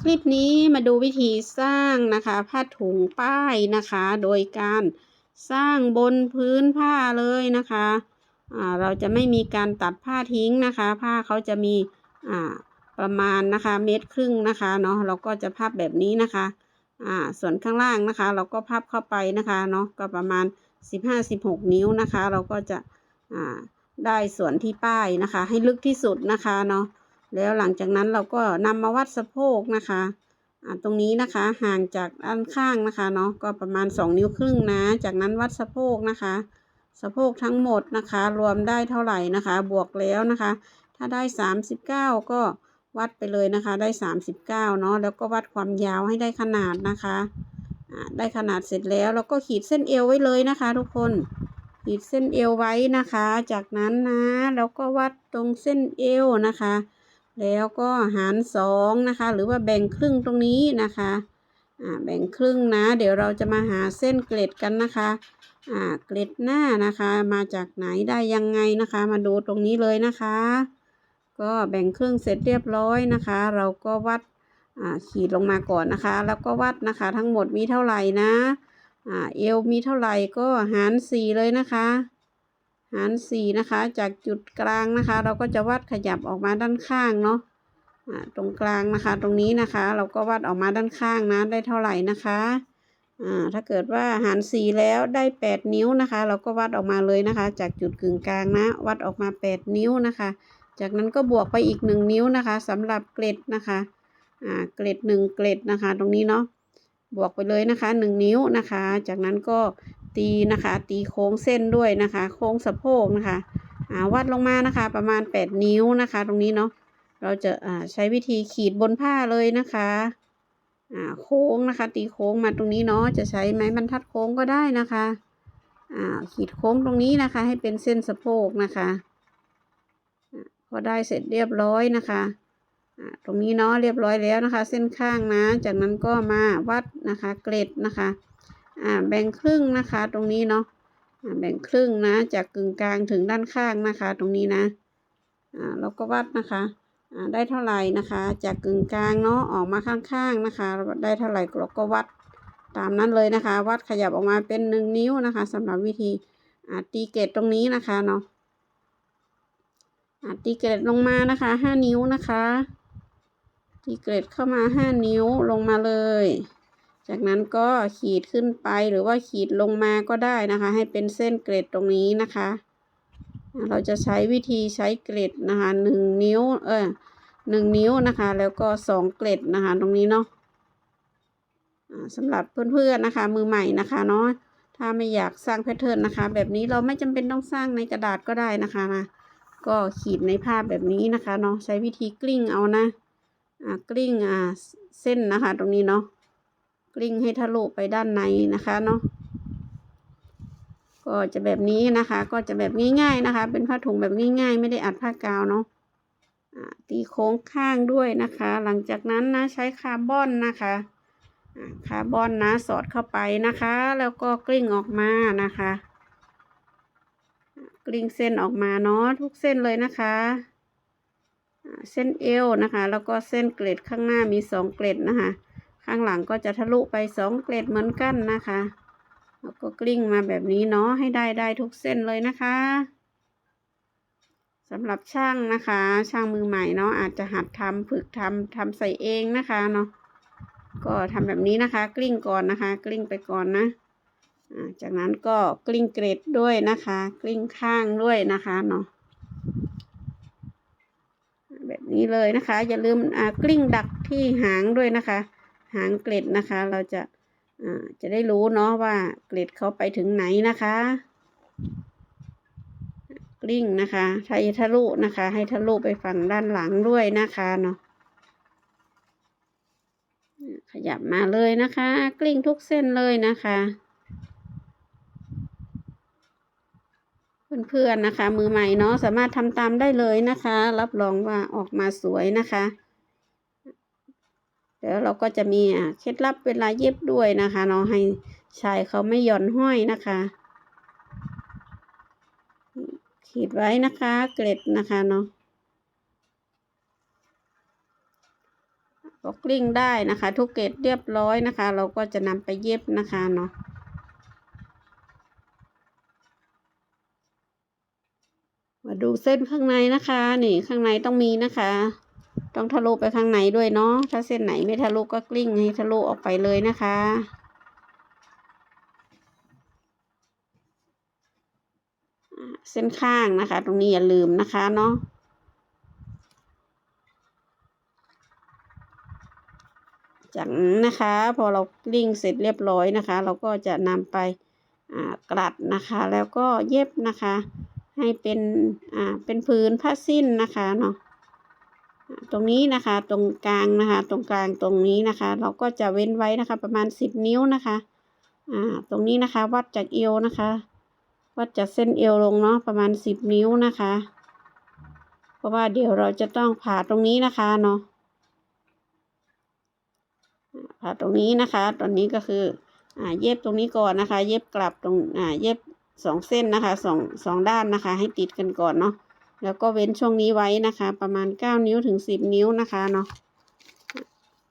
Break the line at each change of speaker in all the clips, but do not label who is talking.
คลิปนี้มาดูวิธีสร้างนะคะ ผ้าถุงป้ายนะคะ โดยการสร้างบนพื้นผ้าเลยนะคะอ่าเราจะไม่มีการตัดผ้าทิ้งนะคะ ผ้าเขาจะมีประมาณนะคะเมตรครึ่งนะคะเนาะเราก็จะพับแบบนี้นะคะอ่าส่วนข้างล่างนะคะ เราก็พับเข้าไปนะคะเนาะก็ประมาณ 15-16 นิ้วนะคะ เราก็จะอ่าได้ส่วนที่ป้ายนะคะ ให้ลึกที่สุดนะคะเนาะ แล้วหลังจากนั้นเราก็นำมาวัดสะโพกนะคะอ่าตรงนี้นะคะห่างจากด้านข้างนะคะเนาะก็ประมาณ 2 นิ้วครึ่งนะ จากนั้นวัดสะโพกนะคะ สะโพกทั้งหมดนะคะ รวมได้เท่าไหร่นะคะ บวกแล้วนะคะ ถ้าได้ 39 ก็วัดไปเลยนะคะได้ 39เนาะแล้วก็วัดความยาวให้ได้ขนาดนะคะได้ขนาดเสร็จแล้วเราก็ขีดเส้นเอวไว้เลยนะคะ ทุกคนขีดเส้นเอวไว้นะคะ จากนั้นนะเราก็วัดตรงเส้นเอวนะคะ แล้วก็หารสองนะคะ หรือว่าแบ่งครึ่งตรงนี้นะคะอ่าแบ่งครึ่งนะ เดี๋ยวเราจะมาหาเส้นเกล็ดกันนะคะอ่าเกล็ดหน้านะคะ มาจากไหนได้ยังไงนะคะ มาดูตรงนี้เลยนะคะ ก็แบ่งครึ่งเสร็จเรียบร้อยนะคะ เราก็วัดอ่าขีดลงมาก่อนนะคะ แล้วก็วัดนะคะ ทั้งหมดมีเท่าไหร่นะอ่าเอวมีเท่าไหร่ก็หารสี่เลยนะคะ หารสี่นะคะ จากจุดกลางนะคะ เราก็จะวัดขยับออกมาด้านข้างเนาะอ่าตรงกลางนะคะ ตรงนี้นะคะ เราก็วัดออกมาด้านข้างนะ ได้เท่าไหร่นะคะอ่าถ้าเกิดว่าหารสี่แล้วได้แปดนิ้วนะคะ เราก็วัดออกมาเลยนะคะ จากจุดกึ่งกลางนะ วัดออกมาแปดนิ้วนะคะ จากนั้นก็บวกไปอีกหนึ่งนิ้วนะคะสำหรับเกล็ดนะคะอ่าเกล็ดหนึ่งเกล็ดนะคะ ตรงนี้เนาะบวกไปเลยนะคะหนึ่งนิ้วนะคะ จากนั้นก็ ตีนะคะ ตีโค้งเส้นด้วยนะคะ โค้งสะโพกนะคะอ่าวัดลงมานะคะ ประมาณ 8 นิ้วนะคะ ตรงนี้เนาะเราจะอ่าใช้วิธีขีดบนผ้าเลยนะคะอ่าโค้งนะคะ ตีโค้งมาตรงนี้เนาะจะใช้ไม้บรรทัดโค้งก็ได้นะคะอ่าขีดโค้งตรงนี้นะคะ ให้เป็นเส้นสะโพกนะคะพอได้เสร็จเรียบร้อยนะคะตรงนี้เนาะเรียบร้อยแล้วนะคะ เส้นข้างนะ จากนั้นก็มาวัดนะคะ เกล็ดนะคะ อ่าแบ่งครึ่งนะคะตรงนี้เนาะอ่าแบ่งครึ่งนะ จากกึ่งกลางถึงด้านข้างนะคะ ตรงนี้นะอ่าเราก็วัดนะคะอ่าได้เท่าไหร่นะคะ จากกึ่งกลางเนาะออกมาข้างๆนะคะ ได้เท่าไหร่เราก็วัดตามนั้นเลยนะคะ วัดขยับออกมาเป็นหนึ่งนิ้วนะคะสำหรับวิธีอ่าตีเกตตรงนี้นะคะเนาะอ่าตีเกตลงมานะคะห้านิ้วนะคะตีเกรดเข้ามาห้านิ้วลงมาเลย จากนั้นก็ขีดขึ้นไปหรือว่าขีดลงมาก็ได้นะคะ ให้เป็นเส้นเกรดตรงนี้นะคะ เราจะใช้วิธีใช้เกรดนะคะหนึ่งนิ้วเออหนึ่งนิ้วนะคะ แล้วก็สองเกรดนะคะตรงนี้เนาะสำหรับเพื่อนๆนะคะ มือใหม่นะคะเนาะถ้าไม่อยากสร้างแพทเทิร์นนะคะ แบบนี้เราไม่จำเป็นต้องสร้างในกระดาษก็ได้นะคะนะก็ขีดในภาพแบบนี้นะคะเนาะใช้วิธีกลิ้งเอานะอ่ากลิ้งอ่าเส้นนะคะ ตรงนี้เนาะ ลิ้งให้ทะลุไปด้านในนะคะเนาะก็จะแบบนี้นะคะ ก็จะแบบง่ายๆนะคะ เป็นผ้าถุงแบบง่ายๆ ไม่ได้อัดผ้ากาวเนาะตีโค้งข้างด้วยนะคะ หลังจากนั้นนะใช้คาร์บอนนะคะคาร์บอนนะสอดเข้าไปนะคะ แล้วก็กลิ้งออกมานะคะ กลิ้งเส้นออกมาเนาะทุกเส้นเลยนะคะเส้นเอวนะคะ แล้วก็เส้นเกล็ดข้างหน้ามีสองเกล็ดนะคะ ข้างหลังก็จะทะลุไปสองเกล็ดเหมือนกันนะคะแล้วก็กลิ้งมาแบบนี้เนาะให้ได้ได้ทุกเส้นเลยนะคะสำหรับช่างนะคะ ช่างมือใหม่เนาะอาจจะหัดทำฝึกทำทำใส่เองนะคะเนาะก็ทำแบบนี้นะคะ กลิ้งก่อนนะคะ กลิ้งไปก่อนนะจากนั้นก็กลิ้งเกล็ดด้วยนะคะ กลิ้งข้างด้วยนะคะเนาะแบบนี้เลยนะคะ อย่าลืมกลิ้งดักที่หางด้วยนะคะ หางเกล็ดนะคะ เราจะอ่าจะได้รู้เนาะว่าเกล็ดเขาไปถึงไหนนะคะ กลิ้งนะคะให้ทะลุนะคะ ให้ทะลุไปฝั่งด้านหลังด้วยนะคะเนาะขยับมาเลยนะคะ กลิ้งทุกเส้นเลยนะคะเพื่อนๆนะคะ มือใหม่เนาะสามารถทำตามได้เลยนะคะ รับรองว่าออกมาสวยนะคะ เดี๋ยวเราก็จะมีเคล็ดลับเวลาเย็บด้วยนะคะเนาะให้ชายเขาไม่หย่อนห้อยนะคะ ขีดไว้นะคะ เกล็ดนะคะเนาะก็กลิ้งได้นะคะ ทุกเกตเรียบร้อยนะคะ เราก็จะนำไปเย็บนะคะเนาะมาดูเส้นข้างในนะคะ นี่ข้างในต้องมีนะคะ ต้องทะลุไปข้างในด้วยเนาะถ้าเส้นไหนไม่ทะลุก็กลิ้งให้ทะลุออกไปเลยนะคะเส้นข้างนะคะ ตรงนี้อย่าลืมนะคะเนาะจากนั้นนะคะ พอเรากลิ้งเสร็จเรียบร้อยนะคะ เราก็จะนำไปกลัดนะคะ แล้วก็เย็บนะคะ ให้เป็นเป็นพื้นผ้าสิ้นนะคะเนาะ ตรงนี้นะคะ ตรงกลางนะคะ ตรงกลางตรงนี้นะคะ เราก็จะเว้นไว้นะคะ ประมาณสิบนิ้วนะคะอ่าตรงนี้นะคะ วัดจากเอวนะคะ วัดจากเส้นเอวลงเนาะประมาณสิบนิ้วนะคะ เพราะว่าเดี๋ยวเราจะต้องผ่าตรงนี้นะคะเนาะผ่าตรงนี้นะคะ ตอนนี้ก็คืออ่าเย็บตรงนี้ก่อนนะคะ เย็บกลับตรงอ่าเย็บสองเส้นนะคะสองสองด้านนะคะ ให้ติดกันก่อนเนาะ แล้วก็เว้นช่วงนี้ไว้นะคะ ประมาณเก้านิ้วถึงสิบนิ้วนะคะเนาะ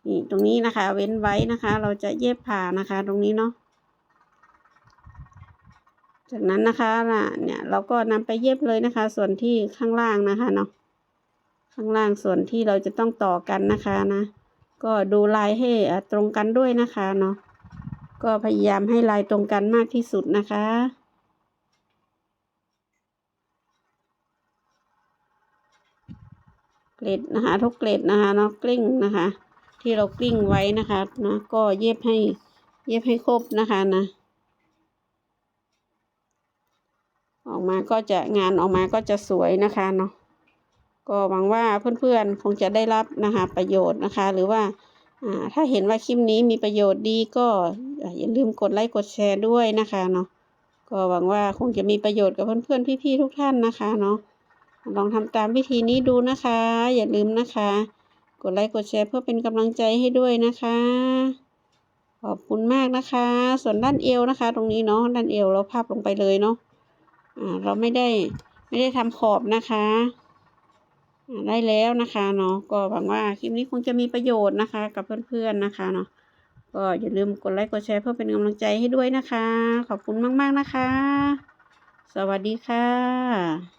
นี่ตรงนี้นะคะ เว้นไว้นะคะ เราจะเย็บผ่านะคะ ตรงนี้เนาะจากนั้นนะคะน่ะเนี่ยเราก็นำไปเย็บเลยนะคะ ส่วนที่ข้างล่างนะคะเนาะข้างล่างส่วนที่เราจะต้องต่อกันนะคะนะก็ดูลายให้อะตรงกันด้วยนะคะเนาะก็พยายามให้ลายตรงกันมากที่สุดนะคะ เกล็ดนะคะ ทุกเกล็ดนะคะเนาะกลิ้งนะคะ ที่เรากลิ้งไว้นะคะนะก็เย็บให้เย็บให้ครบนะคะนะ ออกมาก็จะงานออกมาก็จะสวยนะคะเนาะก็หวังว่าเพื่อนๆคงจะได้รับนะคะ ประโยชน์นะคะ หรือว่าถ้าเห็นว่าคลิปนี้มีประโยชน์ดีก็อย่าลืมกดไลค์กดแชร์ด้วยนะคะเนาะก็หวังว่าคงจะมีประโยชน์กับเพื่อนๆพี่ๆทุกท่านนะคะเนาะ ลองทำตามวิธีนี้ดูนะคะ อย่าลืมนะคะ กดไลค์กดแชร์เพื่อเป็นกำลังใจให้ด้วยนะคะ ขอบคุณมากนะคะ ส่วนด้านเอวนะคะ ตรงนี้เนาะด้านเอวเราพับลงไปเลยเนาะอ่าเราไม่ได้ไม่ได้ทำขอบนะคะได้แล้วนะคะเนาะก็หวังว่าคลิปนี้คงจะมีประโยชน์นะคะ กับเพื่อนๆนะคะเนาะก็อย่าลืมกดไลค์กดแชร์เพื่อเป็นกำลังใจให้ด้วยนะคะ ขอบคุณมากๆนะคะ สวัสดีค่ะ